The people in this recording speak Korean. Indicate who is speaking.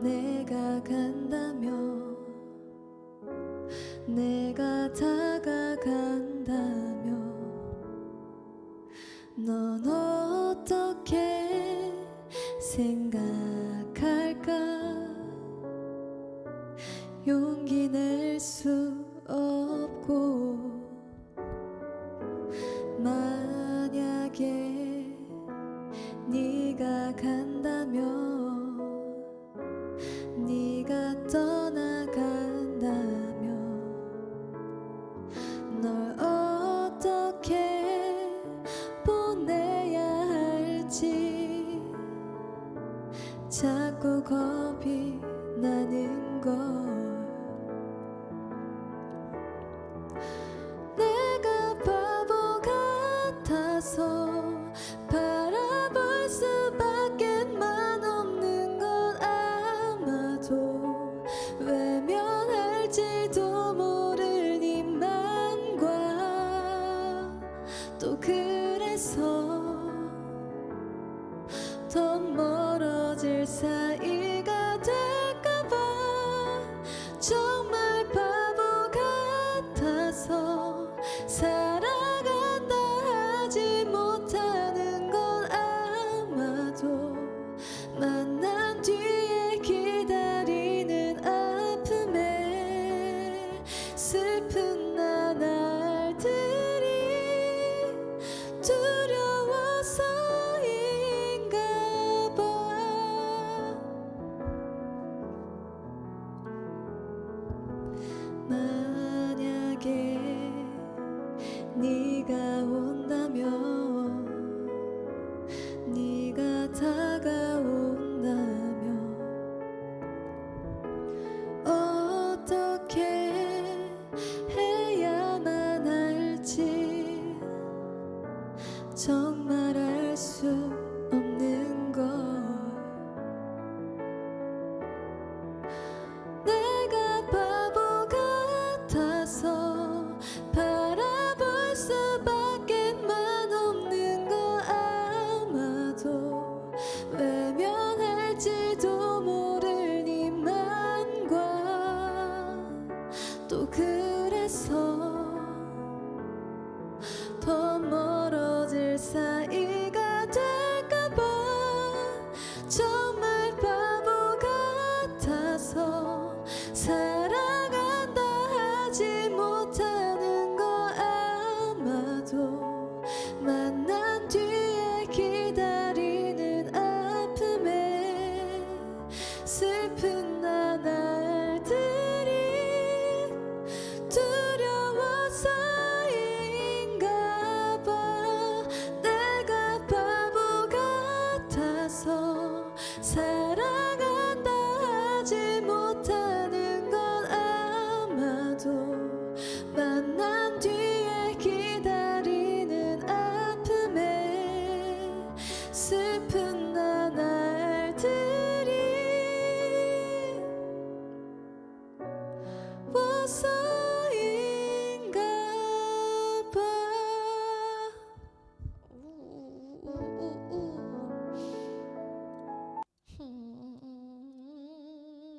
Speaker 1: 내가 간다면 내가 다가간다면 넌 어떻게 생각할까? 용기 낼 수 없고 만약에 네가 간다면 네가 떠나간다면 널 어떻게 보내야 할지 자꾸 겁이 나는 것 또 그래서 더 멀어질 사이 정말 알수 慢。